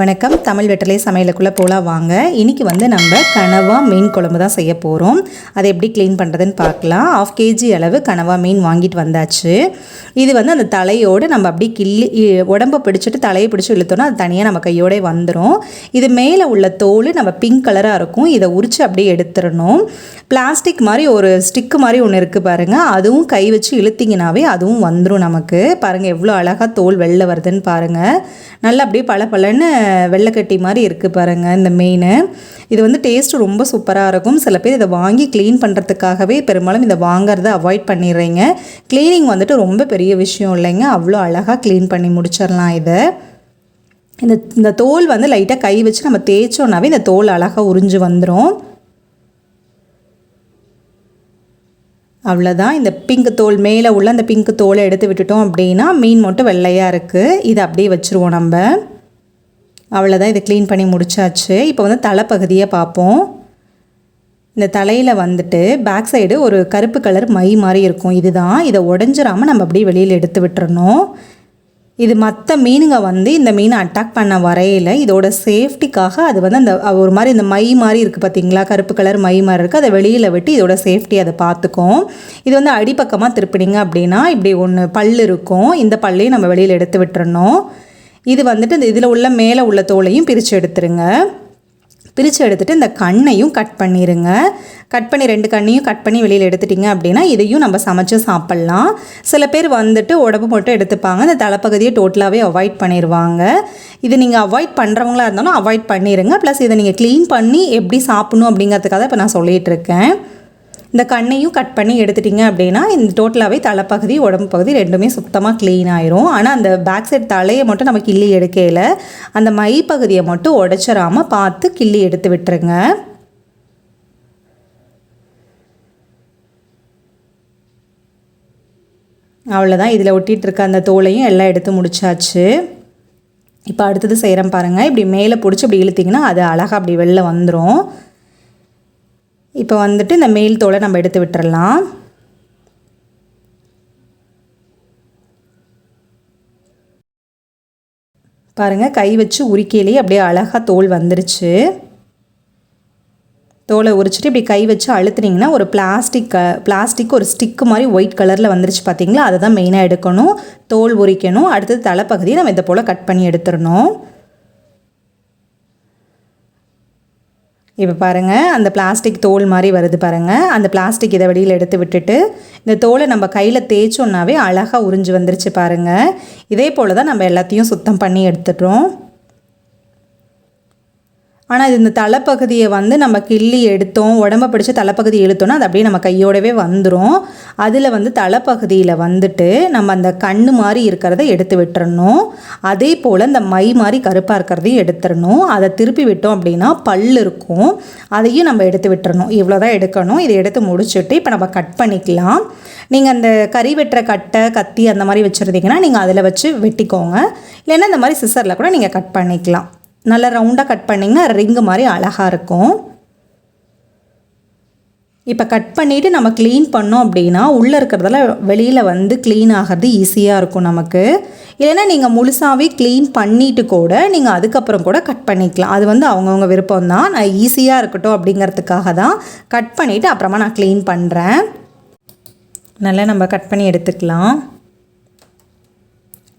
வணக்கம். தமிழ் வெட்டலை சமையலுக்குள்ளே போகலாம் வாங்க. இன்றைக்கி வந்து நம்ம கனவா மீன் குழம்பு தான் செய்ய போகிறோம் அதை எப்படி க்ளீன் பண்ணுறதுன்னு பார்க்கலாம். ஆஃப் கேஜி அளவு கனவா மீன் வாங்கிட்டு வந்தாச்சு. இது வந்து அந்த தலையோடு நம்ம அப்படி கிள்ளி உடம்பை உடம்ப பிடிச்சிட்டு தலையை பிடிச்சி இழுத்தோன்னா அது தனியாக நம்ம கையோடே வந்துடும் இது மேலே உள்ள தோல் நம்ம பிங்க் கலராக இருக்கும். இதை உரித்து அப்படியே எடுத்துடணும். பிளாஸ்டிக் மாதிரி ஒரு ஸ்டிக்கு மாதிரி ஒன்று இருக்குது பாருங்கள் அதுவும் கை வச்சு இழுத்திங்கனாவே அதுவும் வந்துடும் நமக்கு. பாருங்கள் எவ்வளோ அழகாக தோல் வெளில வருதுன்னு பாருங்கள் நல்லா அப்படியே பல பலன்னு வெள்ளைக்கட்டி மாதிரி இருக்குது பாருங்கள் இந்த மீன். இது வந்து டேஸ்ட் ரொம்ப சூப்பராக இருக்கும். சில பேர் இதை வாங்கி க்ளீன் பண்ணுறதுக்காகவே பெரும்பாலும் இதை வாங்குறத அவாய்ட் பண்ணிடுறீங்க. க்ளீனிங் வந்துட்டு ரொம்ப பெரிய விஷயம் இல்லைங்க. அவ்வளோ அழகாக க்ளீன் பண்ணி முடிச்சிடலாம் இதை. இந்த இந்த தோல் வந்து லைட்டாக கை வச்சு நம்ம தேய்ச்சோன்னாவே இந்த தோல் அழகாக உறிஞ்சு வந்துடும் அவ்வளோதான் இந்த பிங்க் தோல் மேலே உள்ள அந்த பிங்க் தோலை எடுத்து விட்டுட்டோம் அப்படின்னா மீன் மட்டும் வெள்ளையாக இருக்குது இதை அப்படியே வச்சுருவோம் நம்ம. அவ்வளோதான் இதை க்ளீன் பண்ணி முடிச்சாச்சு. இப்போ வந்து தலைப்பகுதியை பார்ப்போம். இந்த தலையில் வந்துட்டு பேக் சைடு ஒரு கருப்பு கலர் மை மாதிரி இருக்கும். இதுதான். இதை உடஞ்சிராமல் நம்ம அப்படியே வெளியில் எடுத்து விட்டுறணும். இது மற்ற மீனுங்க வந்து இந்த மீனை அட்டாக் பண்ண வரையில் இதோட சேஃப்டிக்காக அது வந்து அந்த ஒரு மாதிரி இந்த மை மாதிரி இருக்குது பார்த்தீங்களா கருப்பு கலர் மை மாதிரி இருக்குது அதை வெளியில் விட்டு இதோட சேஃப்டி அதை பார்த்துக்கும். இது வந்து அடிப்பக்கமாக திருப்பினீங்க அப்படின்னா இப்படி ஒன்று பல் இருக்கும். இந்த பல்லையும் நம்ம வெளியில் எடுத்து விட்டுறணும். இது வந்துட்டு இந்த இதில் உள்ள மேலே உள்ள தோலையும் பிரித்து எடுத்துருங்க. பிரித்து எடுத்துட்டு இந்த கண்ணையும் கட் பண்ணிடுங்க கட் பண்ணி ரெண்டு கண்ணையும் கட் பண்ணி வெளியில் எடுத்துட்டிங்க அப்படின்னா இதையும் நம்ம சமைச்சு சாப்பிட்லாம். சில பேர் வந்துட்டு உடம்பு மட்டும் எடுத்துப்பாங்க. இந்த தலைப்பகுதியை டோட்டலாகவே அவாய்ட் பண்ணிடுவாங்க இது நீங்கள் அவாய்ட் பண்ணுறவங்களா இருந்தாலும் அவாய்ட் பண்ணிடுங்க ப்ளஸ் இதை நீங்கள் க்ளீன் பண்ணி எப்படி சாப்பிடணும் அப்படிங்கிறதுக்காக இப்போ நான் சொல்லிகிட்ருக்கேன் இந்த கண்ணையும் கட் பண்ணி எடுத்துட்டிங்க அப்படின்னா இந்த டோட்டலாகவே தலைப்பகுதி உடம்பு பகுதி ரெண்டுமே சுத்தமாக க்ளீன் ஆயிரும். ஆனால் அந்த பேக் சைடு தலையை மட்டும் நம்ம கிள்ளி எடுக்கையில் அந்த மை பகுதியை மட்டும் உடச்சிடாமல் பார்த்து கிள்ளி எடுத்து விட்டுருங்க. அவ்வளோதான் இதில் ஒட்டிகிட்டு இருக்க அந்த தோலையும் எல்லாம் எடுத்து முடிச்சாச்சு. இப்போ அடுத்தது செய்கிறேன் பாருங்கள் இப்படி மேலே பிடிச்சி இப்படி இழுத்திங்கன்னா அது அழகாக அப்படி வெளில வந்துடும் இப்போ வந்துட்டு இந்த மேல் தோலை நம்ம எடுத்து விட்டுறலாம். பாருங்கள் கை வச்சு உரிக்கையிலேயே அப்படியே அழகாக தோல் வந்துருச்சு. தோலை உரிச்சிட்டு இப்படி கை வச்சு அழுத்துனீங்கன்னா ஒரு பிளாஸ்டிக் பிளாஸ்டிக் ஒரு ஸ்டிக்கு மாதிரி ஒயிட் கலரில் வந்துருச்சு பார்த்தீங்களா அதை தான் மெயினாக எடுக்கணும். தோல் உரிக்கணும். அடுத்தது தலைப்பகுதியை நம்ம இதை போல் கட் பண்ணி எடுத்துடணும். இப்போ பாருங்கள் அந்த பிளாஸ்டிக் தோல் மாதிரி வருது பாருங்கள் அந்த பிளாஸ்டிக் இதை வெளியில் எடுத்து விட்டுட்டு இந்த தோலை நம்ம கையில் தேய்ச்சோன்னாவே அழகாக உறிஞ்சு வந்துருச்சு பாருங்கள் இதே போல் தான் நம்ம எல்லாத்தையும் சுத்தம் பண்ணி எடுத்துட்டோம். ஆனால் இது இந்த தலைப்பகுதியை வந்து நம்ம கிள்ளி எடுத்தோம் உடம்ப பிடிச்சி தலைப்பகுதி இழுத்தோன்னா அது அப்படியே நம்ம கையோடவே வந்துடும் அதில் வந்து தலைப்பகுதியில் வந்துட்டு நம்ம அந்த கண் மாதிரி இருக்கிறத எடுத்து விட்டுறணும். அதே போல் இந்த மை மாதிரி கருப்பாக இருக்கிறதையும் எடுத்துடணும் அதை திருப்பி விட்டோம் அப்படின்னா பல் இருக்கும். அதையும் நம்ம எடுத்து விட்டுறணும். இவ்வளோ தான் எடுக்கணும். இதை எடுத்து முடிச்சுட்டு இப்போ நம்ம கட் பண்ணிக்கலாம். நீங்கள் அந்த கறி வெட்டுற கட்டை கத்தி அந்த மாதிரி வச்சுருந்தீங்கன்னா நீங்கள் அதில் வச்சு வெட்டிக்கோங்க. இல்லைன்னா இந்த மாதிரி சிசரில் கூட நீங்கள் கட் பண்ணிக்கலாம். நல்லா ரவுண்டாக கட் பண்ணிங்கன்னா ரிங்கு மாதிரி அழகாக இருக்கும். இப்போ கட் பண்ணிவிட்டு நம்ம க்ளீன் பண்ணோம் அப்படின்னா உள்ளே இருக்கிறதால வெளியில் வந்து க்ளீன் ஆகிறது ஈஸியாக இருக்கும் நமக்கு. இல்லைன்னா நீங்கள் முழுசாகவே க்ளீன் பண்ணிவிட்டு கூட நீங்கள் அதுக்கப்புறம் கூட கட் பண்ணிக்கலாம். அது வந்து அவங்கவுங்க விருப்பம் தான் நான் ஈஸியாக இருக்கட்டும் அப்படிங்கிறதுக்காக தான் கட் பண்ணிவிட்டு அப்புறமா நான் க்ளீன் பண்ணுறேன் நல்லா நம்ம கட் பண்ணி எடுத்துக்கலாம்.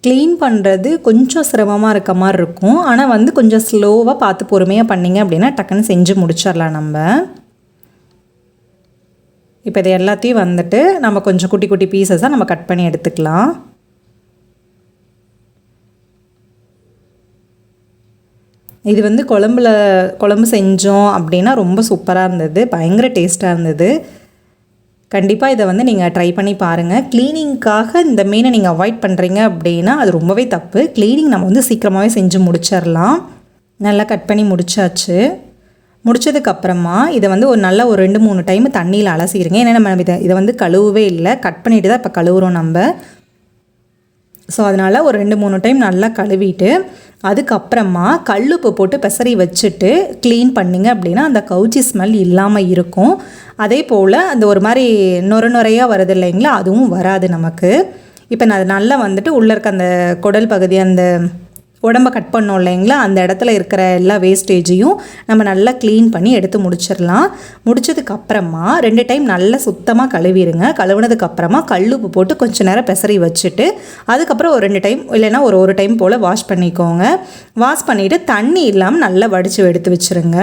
க்ளீன் பண்ணுறது கொஞ்சம் சிரமமாக இருக்க மாதிரி இருக்கும். ஆனால் வந்து கொஞ்சம் ஸ்லோவாக பார்த்து பொறுமையாக பண்ணிங்க அப்படின்னா டக்குன்னு செஞ்சு முடிச்சிடலாம் நம்ம. இப்போ இது எல்லாத்தையும் வந்துட்டு நம்ம கொஞ்சம் குட்டி குட்டி பீசஸாக நம்ம கட் பண்ணி எடுத்துக்கலாம். இது வந்து குழம்புல குழம்பு செஞ்சோம் அப்படின்னா ரொம்ப சூப்பராக இருந்தது. பயங்கர டேஸ்ட்டாக இருந்தது. கண்டிப்பாக இதை வந்து நீங்கள் ட்ரை பண்ணி பாருங்கள் க்ளீனிங்க்காக இந்த மீனை நீங்கள் அவாய்ட் பண்ணுறீங்க அப்படின்னா அது ரொம்பவே தப்பு. க்ளீனிங் நம்ம வந்து சீக்கிரமாகவே செஞ்சு முடிச்சிடலாம் நல்லா கட் பண்ணி முடிச்சாச்சு. முடிச்சதுக்கப்புறமா இதை வந்து ஒரு நல்ல ஒரு ரெண்டு மூணு டைம் தண்ணியில் அலசிடுங்க ஏன்னா நம்ம இதை இதை வந்து கழுவவே இல்லை. கட் பண்ணிட்டு தான் இப்போ கழுவுறோம் நம்ம. ஸோ அதனால் ஒரு ரெண்டு மூணு டைம் நல்லா கழுவிட்டு அதுக்கப்புறமா கல்லுப்பு போட்டு பெசரி வச்சுட்டு க்ளீன் பண்ணிங்க அப்படின்னா அந்த கவுச்சி ஸ்மெல் இல்லாமல் இருக்கும். அதே போல் அந்த ஒரு மாதிரி நொர நுறையாக வருது இல்லைங்களா அதுவும் வராது நமக்கு. இப்போ நான் அது நல்லா வந்துட்டு உள்ளே இருக்க அந்த குடல் பகுதி அந்த உடம்ப கட் பண்ணோம் இல்லைங்களா? அந்த இடத்துல இருக்கிற எல்லா வேஸ்டேஜையும் நம்ம நல்லா க்ளீன் பண்ணி எடுத்து முடிச்சிடலாம். முடிச்சதுக்கு அப்புறமா ரெண்டு டைம் நல்லா சுத்தமாக கழுவிடுங்க. கழுவுனதுக்கு அப்புறமா கல்லுப்பு போட்டு கொஞ்ச நேரம் பெசரி வச்சுட்டு அதுக்கப்புறம் ஒரு ரெண்டு டைம் இல்லைன்னா ஒரு ஒரு டைம் போல் வாஷ் பண்ணிக்கோங்க. வாஷ் பண்ணிவிட்டு தண்ணி இல்லாமல் நல்லா வடித்து எடுத்து வச்சுருங்க.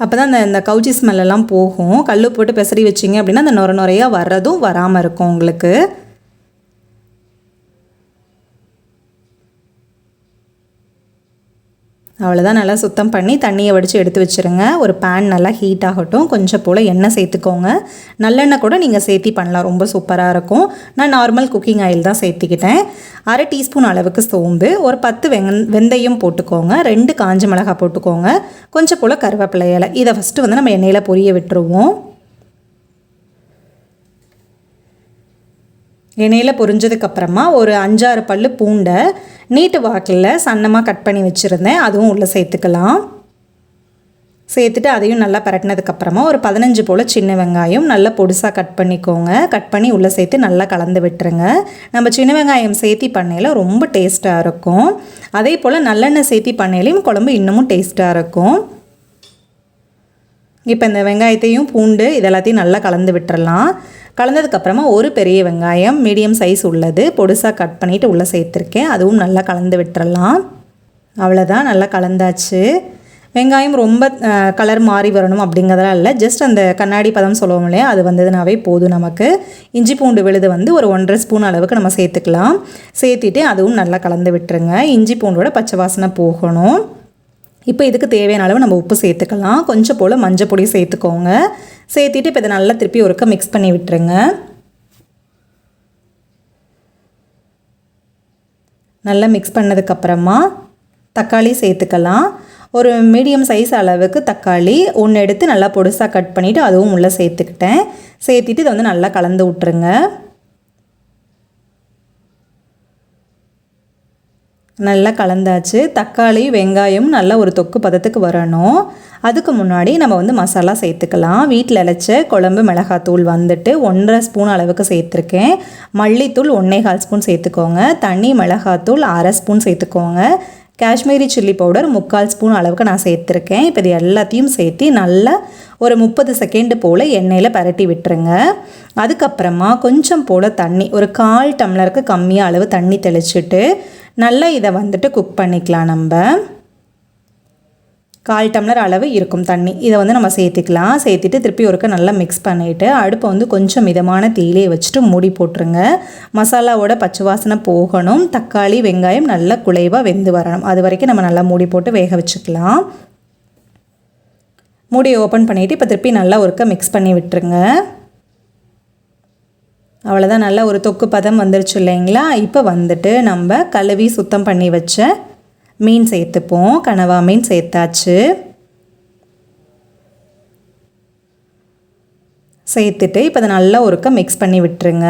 அப்போ தான் அந்த இந்த கவுச்சி ஸ்மெல்லாம் போகும். கல் போட்டு பெசரி வச்சிங்க அப்படின்னா அந்த நுர நுறையாக வர்றதும் வராமல் இருக்கும் உங்களுக்கு. அவ்வளோதான் நல்லா சுத்தம் பண்ணி தண்ணியை வடித்து எடுத்து வச்சுருங்க. ஒரு பேன் நல்லா ஹீட் ஆகட்டும். கொஞ்சம் போல் எண்ணெய் சேர்த்துக்கோங்க. நல்லெண்ணெய் கூட நீங்கள் சேர்த்தி பண்ணலாம். ரொம்ப சூப்பராக இருக்கும். நான் நார்மல் குக்கிங் ஆயில் தான் சேர்த்திக்கிட்டேன். அரை டீஸ்பூன் அளவுக்கு சோம்பு ஒரு பத்து வெங் வெந்தயம் போட்டுக்கோங்க. ரெண்டு காஞ்ச மிளகாய் போட்டுக்கோங்க. கொஞ்சம் போல் கருவேப்பிலை இலை. இதை ஃபஸ்ட்டு வந்து நம்ம எண்ணெயில் பொரிய விட்டுருவோம். எண்ணெயில் பொரிஞ்சதுக்கப்புறமா ஒரு அஞ்சாறு பல் பூண்டை நீட்டு வாக்கில் சன்னமாக கட் பண்ணி வச்சுருந்தேன். அதுவும் உள்ளே சேர்த்துக்கலாம். சேர்த்துட்டு அதையும் நல்லா பரட்டினதுக்கப்புறமா ஒரு பதினஞ்சு போல் சின்ன வெங்காயம் நல்லா பொடிசாக கட் பண்ணிக்கோங்க. கட் பண்ணி உள்ளே சேர்த்து நல்லா கலந்து விட்டுருங்க. நம்ம சின்ன வெங்காயம் சேர்த்தி பண்ணையில் ரொம்ப டேஸ்ட்டாக இருக்கும். அதே போல் நல்லெண்ணெய் சேர்த்தி பண்ணையிலையும் குழம்பு இன்னமும் டேஸ்ட்டாக இருக்கும். இப்போ இந்த வெங்காயத்தையும் பூண்டு இதெல்லாத்தையும் நல்லா கலந்து விட்டுறலாம். கலந்ததுக்கப்புறமா ஒரு பெரிய வெங்காயம் மீடியம் சைஸ் உள்ளது. பொடுசாக கட் பண்ணிவிட்டு உள்ளே சேர்த்துருக்கேன். அதுவும் நல்லா கலந்து விட்டுறலாம். அவ்வளோதான் நல்லா கலந்தாச்சு. வெங்காயம் ரொம்ப கலர் மாறி வரணும் அப்படிங்கிறதெல்லாம் இல்லை. ஜஸ்ட் அந்த கண்ணாடி பதம் சொல்லுவோம் இல்லையா? அது வந்ததுனாவே போதும் நமக்கு. இஞ்சி பூண்டு விழுது வந்து ஒரு ஒன்றரை ஸ்பூன் அளவுக்கு நம்ம சேர்த்துக்கலாம். சேர்த்துட்டு அதுவும் நல்லா கலந்து விட்டுருங்க. இஞ்சி பூண்டோட பச்சை வாசனை போகணும். இப்போ இதுக்கு தேவையான அளவு நம்ம உப்பு சேர்த்துக்கலாம். கொஞ்சம் போல் மஞ்சள் பொடி சேர்த்துக்கோங்க. சேர்த்திட்டு இப்போ இதை நல்லா திருப்பி ஒருக்க மிக்ஸ் பண்ணி விட்டுருங்க. நல்லா மிக்ஸ் பண்ணதுக்கப்புறமா தக்காளி சேர்த்துக்கலாம். ஒரு மீடியம் சைஸ் அளவுக்கு தக்காளி ஒன்று எடுத்து நல்லா பொடுசாக கட் பண்ணிவிட்டு அதுவும் உள்ளே சேர்த்துக்கிட்டேன். சேர்த்திட்டு இதை வந்து நல்லா கலந்து விட்ருங்க நல்லா கலந்தாச்சு. தக்காளி வெங்காயம் நல்லா ஒரு தொக்கு பதத்துக்கு வரணும். அதுக்கு முன்னாடி நம்ம வந்து மசாலா சேர்த்துக்கலாம். வீட்டில் இழைச்ச குழம்பு மிளகாத்தூள் வந்துட்டு ஒன்றரை ஸ்பூன் அளவுக்கு சேர்த்துருக்கேன். மல்லித்தூள் ஒன்றே கால் ஸ்பூன் சேர்த்துக்கோங்க. தண்ணி மிளகாத்தூள் அரை ஸ்பூன் சேர்த்துக்கோங்க. காஷ்மீரி சில்லி பவுடர் முக்கால் ஸ்பூன் அளவுக்கு நான் சேர்த்துருக்கேன். இப்போ இது எல்லாத்தையும் சேர்த்து நல்லா ஒரு முப்பது செகண்டு போல் எண்ணெயில் பரட்டி விட்டுருங்க. அதுக்கப்புறமா கொஞ்சம் போல் தண்ணி ஒரு கால் டம்ளருக்கு கம்மியாக அளவு தண்ணி தெளிச்சுட்டு நல்லா இதை வந்துட்டு குக் பண்ணிக்கலாம் நம்ம. கால் டம்ளர் அளவு இருக்கும் தண்ணி இதை வந்து நம்ம சேர்த்துக்கலாம். சேர்த்துட்டு திருப்பி ஒருக்க நல்லா மிக்ஸ் பண்ணிவிட்டு அடுப்பை வந்து கொஞ்சம் மிதமான தீயிலே வச்சுட்டு மூடி போட்டுருங்க. மசாலாவோட பச்சை வாசனை போகணும். தக்காளி வெங்காயம் நல்லா குலைவாக வெந்து வரணும். அது வரைக்கும் நம்ம நல்லா மூடி போட்டு வேக வச்சுக்கலாம். மூடியை ஓப்பன் பண்ணிவிட்டு இப்போ திருப்பி நல்லா ஒருக்க மிக்ஸ் பண்ணி விட்டுருங்க. அவ்வளோதான் நல்லா ஒரு தொக்கு பதம் வந்துருச்சு இல்லைங்களா? இப்போ வந்துட்டு நம்ம கழுவி சுத்தம் பண்ணி வச்ச மீன் சேர்த்துப்போம். கனவா மீன் சேர்த்தாச்சு. சேர்த்துட்டு இப்போ அதை நல்லா ஒருக்க மிக்ஸ் பண்ணி விட்டுருங்க.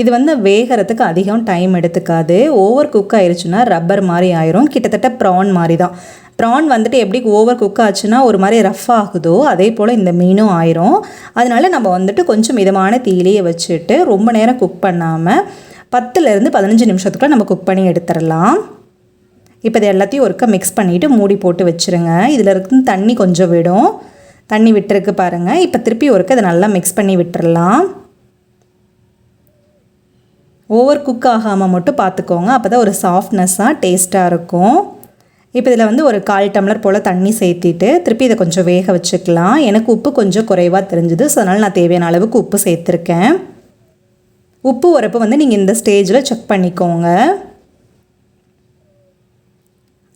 இது வந்து வேகிறதுக்கு அதிகம் டைம் எடுத்துக்காது. ஓவர் குக் ஆயிடுச்சுன்னா ரப்பர் மாதிரி ஆயிரும். கிட்டத்தட்ட ப்ரான் மாதிரி தான் ப்ரான் வந்துட்டு எப்படி ஓவர் குக் ஆச்சுன்னா ஒரு மாதிரி ரஃப் ஆகுதோ அதே போல் இந்த மீனும் ஆயிரும். அதனால நம்ம வந்துட்டு கொஞ்சம் மிதமான தீயிலேயே வச்சுட்டு ரொம்ப நேரம் குக் பண்ணாமல் பத்துலேருந்து பதினஞ்சு நிமிஷத்துக்குள்ள நம்ம குக் பண்ணி எடுத்துடலாம் இப்போ இது எல்லாத்தையும் ஒருக்க மிக்ஸ் பண்ணிவிட்டு மூடி போட்டு வச்சுருங்க. இதில் இருந்து தண்ணி கொஞ்சம் விடும். தண்ணி விட்டுருக்கு பாருங்கள் இப்போ திருப்பி ஒருக்க அதை நல்லா மிக்ஸ் பண்ணி விட்டுறலாம். ஓவர் குக் ஆகாமல் மட்டும் பார்த்துக்கோங்க அப்போ தான் ஒரு சாஃப்ட்னஸ்ஸாக டேஸ்ட்டாக இருக்கும். இப்போ இதில் வந்து ஒரு கால் டம்ளர் போல் தண்ணி சேர்த்திட்டு திருப்பி இதை கொஞ்சம் வேக வச்சுக்கலாம். எனக்கு உப்பு கொஞ்சம் குறைவாக தெரிஞ்சுது. ஸோ அதனால் நான் தேவையான அளவுக்கு உப்பு சேர்த்துருக்கேன். உப்பு உரப்பு வந்து நீங்கள் இந்த ஸ்டேஜில் செக் பண்ணிக்கோங்க.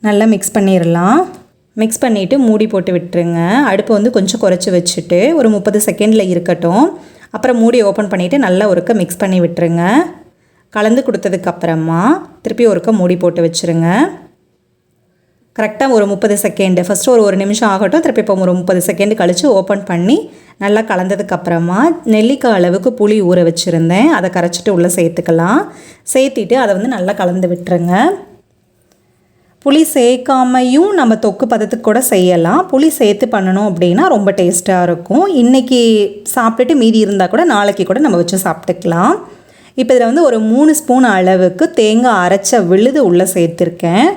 நல்லா மிக்ஸ் பண்ணிடலாம் மிக்ஸ் பண்ணிவிட்டு மூடி போட்டு விட்டுருங்க. அடுப்பு வந்து கொஞ்சம் குறைச்சி வச்சுட்டு ஒரு முப்பது செகண்டில் இருக்கட்டும். அப்புறம் மூடி ஓப்பன் பண்ணிவிட்டு நல்லா ஒருக்க மிக்ஸ் பண்ணி விட்டுருங்க. கலந்து கொடுத்ததுக்கப்புறமா திருப்பி ஒருக்க மூடி போட்டு வச்சுருங்க. கரெக்டாக ஒரு முப்பது செகண்டு ஃபஸ்ட்டு ஒரு ஒரு நிமிஷம் ஆகட்டும். திருப்பி இப்போ ஒரு முப்பது செகண்டு கழித்து ஓப்பன் பண்ணி நல்லா கலந்ததுக்கப்புறமா நெல்லிக்காய் அளவுக்கு புளி ஊற வச்சுருந்தேன். அதை கரைச்சிட்டு உள்ளே சேர்த்துக்கலாம். சேர்த்திட்டு அதை வந்து நல்லா கலந்து விட்டுருங்க. புளி சேர்க்காமையும் நம்ம தொக்கு பதத்துக்கு கூட செய்யலாம். புளி சேர்த்து பண்ணணும் அப்படின்னா ரொம்ப டேஸ்ட்டாக இருக்கும். இன்றைக்கி சாப்பிட்டுட்டு மீதி இருந்தால் கூட நாளைக்கு கூட நம்ம வச்சு சாப்பிட்டுக்கலாம். இப்போ இதில் வந்து ஒரு மூணு ஸ்பூன் அளவுக்கு தேங்காய் அரைச்ச விழுது உள்ளே சேர்த்துருக்கேன்.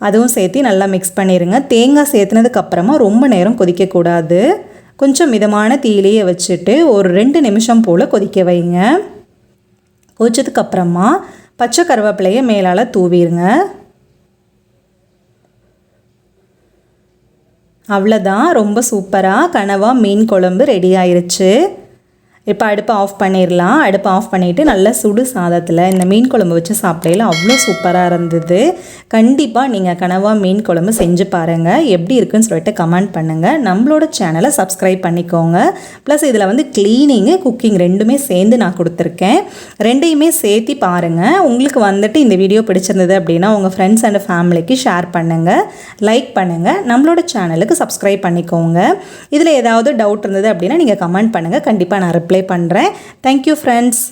அதுவும் சேர்த்து நல்லா மிக்ஸ் பண்ணிடுங்க தேங்காய் சேர்த்துனதுக்கப்புறமா ரொம்ப நேரம் கொதிக்கக்கூடாது கொஞ்சம் மிதமான தீயிலேயே வச்சுட்டு ஒரு ரெண்டு நிமிஷம் போல் கொதிக்க வைங்க. கொதிச்சதுக்கப்புறமா பச்சை கருவேப்பிலையை மேலால் தூவிடுங்க அவ்வளோதான் ரொம்ப சூப்பராக கனவா மீன் குழம்பு ரெடி ஆயிருச்சு. இப்போ அடுப்பை ஆஃப் பண்ணிடலாம் அடுப்பை ஆஃப் பண்ணிவிட்டு நல்ல சுடு சாதத்தில் இந்த மீன் குழம்பு வச்சு சாப்பிடையில அவ்வளோ சூப்பராக இருந்தது. கண்டிப்பாக நீங்கள் கனவாக மீன் குழம்பு செஞ்சு பாருங்கள் எப்படி இருக்குன்னு சொல்லிட்டு கமெண்ட் பண்ணுங்கள் நம்மளோட சேனலை சப்ஸ்கிரைப் பண்ணிக்கோங்க. ப்ளஸ் இதில் வந்து க்ளீனிங்கு குக்கிங் ரெண்டுமே சேர்ந்து நான் கொடுத்துருக்கேன். ரெண்டையுமே சேர்த்து பாருங்கள் உங்களுக்கு வந்துட்டு இந்த வீடியோ பிடிச்சிருந்தது அப்படின்னா உங்கள் ஃப்ரெண்ட்ஸ் அண்ட் ஃபேமிலிக்கு ஷேர் பண்ணுங்கள் லைக் பண்ணுங்கள் நம்மளோட சேனலுக்கு சப்ஸ்கிரைப் பண்ணிக்கோங்க. இதில் ஏதாவது டவுட் இருந்தது அப்படின்னா நீங்கள் கமெண்ட் பண்ணுங்கள் கண்டிப்பாக நான் ரிப்ளை பண்ணுறேன் தேங்க்யூ ஃப்ரெண்ட்ஸ்